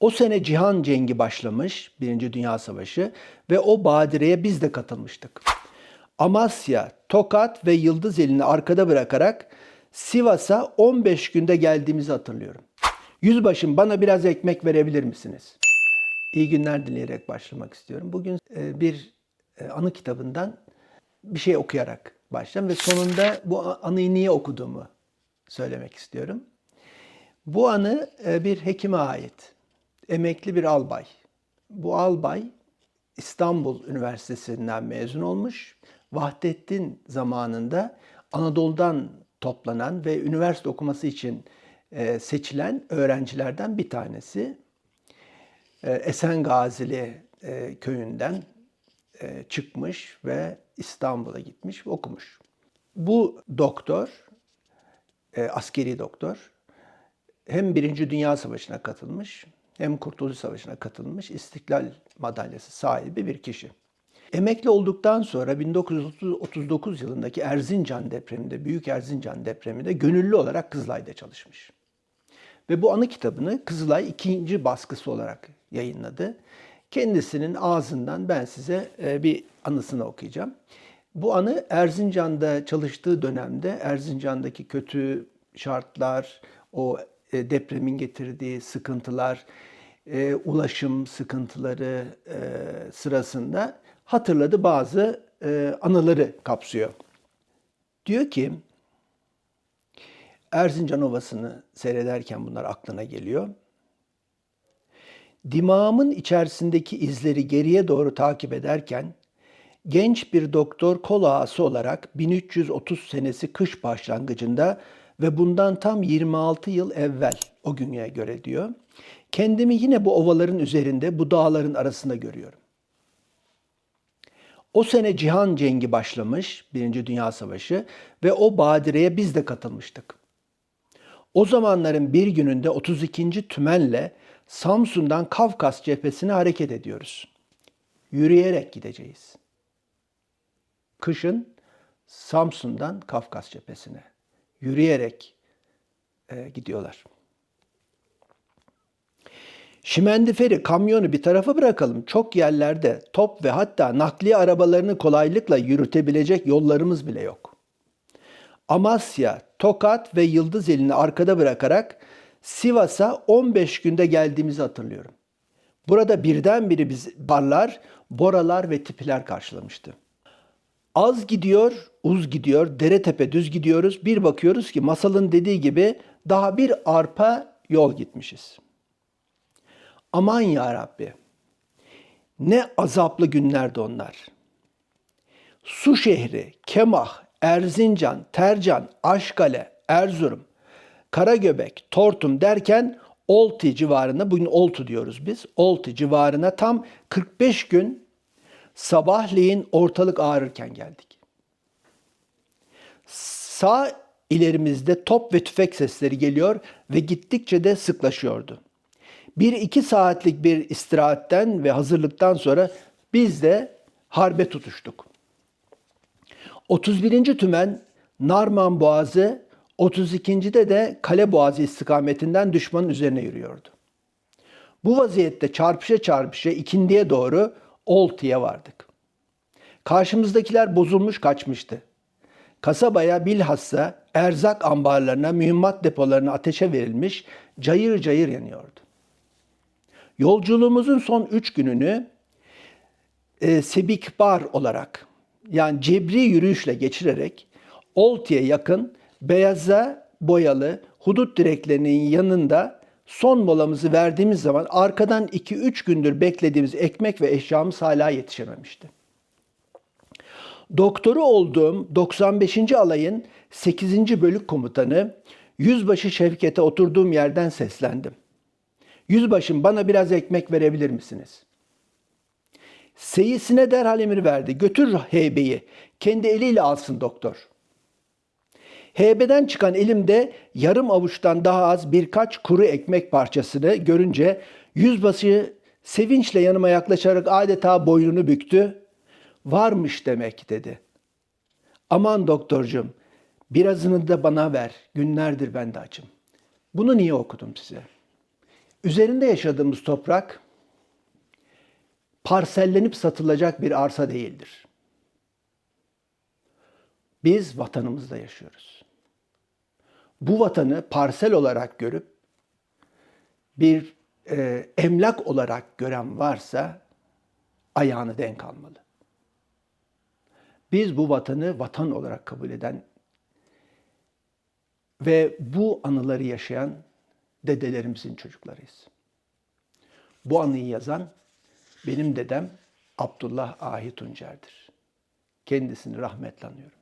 O sene Cihan Cengi başlamış, Birinci Dünya Savaşı ve o badireye biz de katılmıştık. Amasya, Tokat ve Yıldızeli'ni arkada bırakarak Sivas'a 15 günde geldiğimizi hatırlıyorum. Yüzbaşım bana biraz ekmek verebilir misiniz? İyi günler dileyerek başlamak istiyorum. Bugün e, bir e, anı kitabından bir şey okuyarak başlayacağım ve sonunda bu anıyı niye okuduğumu söylemek istiyorum. Bu anı e, bir hekime ait. Emekli bir albay. Bu albay İstanbul Üniversitesi'nden mezun olmuş. Vahdettin zamanında Anadolu'dan toplanan ve üniversite okuması için e, seçilen öğrencilerden bir tanesi. E, Esen Gazili e, köyünden çıkmış ve İstanbul'a gitmiş ve okumuş. Bu doktor, askeri doktor, hem Birinci Dünya Savaşı'na katılmış hem Kurtuluş Savaşı'na katılmış İstiklal Madalyası sahibi bir kişi. Emekli olduktan sonra 1939 yılındaki Erzincan depreminde, Büyük Erzincan depreminde gönüllü olarak Kızılay'da çalışmış. Ve bu anı kitabını Kızılay ikinci baskısı olarak yayınladı. Kendisinin ağzından ben size e, bir anısını okuyacağım. Bu anı Erzincan'da çalıştığı dönemde Erzincan'daki kötü şartlar, o e, depremin getirdiği sıkıntılar, e, ulaşım sıkıntıları sırasında hatırladı bazı anıları kapsıyor. Diyor ki, Erzincan Ovası'nı seyrederken bunlar aklına geliyor. Dimağımın içerisindeki izleri geriye doğru takip ederken genç bir doktor kol ağası olarak 1330 senesi kış başlangıcında ve bundan tam 26 yıl evvel o güne göre diyor. Kendimi yine bu ovaların üzerinde, bu dağların arasında görüyorum. O sene Cihan Cengi başlamış, Birinci Dünya Savaşı ve o badireye biz de katılmıştık. O zamanların bir gününde 32. tümenle Samsun'dan Kafkas cephesine hareket ediyoruz. Yürüyerek gideceğiz. Kışın Samsun'dan Kafkas cephesine yürüyerek e, gidiyorlar. Şimendiferi, kamyonu bir tarafa bırakalım. Çok yerlerde top ve hatta nakliye arabalarını kolaylıkla yürütebilecek yollarımız bile yok. Amasya, Tokat ve Yıldızeli'ni arkada bırakarak Sivas'a 15 günde geldiğimizi hatırlıyorum. Burada birdenbire biz barlar, boralar ve tipiler karşılamıştı. Az gidiyor, uz gidiyor, dere tepe düz gidiyoruz. Bir bakıyoruz ki masalın dediği gibi daha bir arpa yol gitmişiz. Aman ya Rabbi. Ne azaplı günlerdi onlar. Su şehri, Kemah, Erzincan, Tercan, Aşkale, Erzurum, Karagöbek, Tortum derken Olti civarında, bugün Oltu diyoruz biz, Olti civarına tam 45 gün sabahleyin ortalık ağrırken geldik. Sağ ilerimizde top ve tüfek sesleri geliyor ve gittikçe de sıklaşıyordu. Bir iki saatlik bir istirahatten ve hazırlıktan sonra biz de harbe tutuştuk. 31. tümen Narman Boğazı 32. de Kale Boğazı istikametinden düşmanın üzerine yürüyordu. Bu vaziyette çarpışa çarpışa ikindiye doğru Olti'ye vardık. Karşımızdakiler bozulmuş kaçmıştı. Kasabaya bilhassa erzak ambarlarına, mühimmat depolarına ateşe verilmiş, cayır cayır yanıyordu. Yolculuğumuzun son üç gününü e, sebikbar olarak yani cebri yürüyüşle geçirerek Olti'ye yakın beyaza boyalı hudut direklerinin yanında son molamızı verdiğimiz zaman arkadan 2-3 gündür beklediğimiz ekmek ve eşyamız hala yetişememişti. Doktoru olduğum 95. alayın 8. bölük komutanı Yüzbaşı Şevket'e oturduğum yerden seslendim. Yüzbaşım bana biraz ekmek verebilir misiniz? Seyisine derhal emir verdi. Götür heybeyi. Kendi eliyle alsın doktor. Heybeden çıkan elimde yarım avuçtan daha az birkaç kuru ekmek parçasını görünce yüzbaşı sevinçle yanıma yaklaşarak adeta boynunu büktü. Varmış demek dedi. Aman doktorcum birazını da bana ver. Günlerdir ben de açım. Bunu niye okudum size? Üzerinde yaşadığımız toprak parsellenip satılacak bir arsa değildir. Biz vatanımızda yaşıyoruz. Bu vatanı parsel olarak görüp bir e, emlak olarak gören varsa ayağını denk almalı. Biz bu vatanı vatan olarak kabul eden ve bu anıları yaşayan dedelerimizin çocuklarıyız. Bu anıyı yazan benim dedem Abdullah Ahi Tuncer'dir. Kendisini rahmetle anıyorum.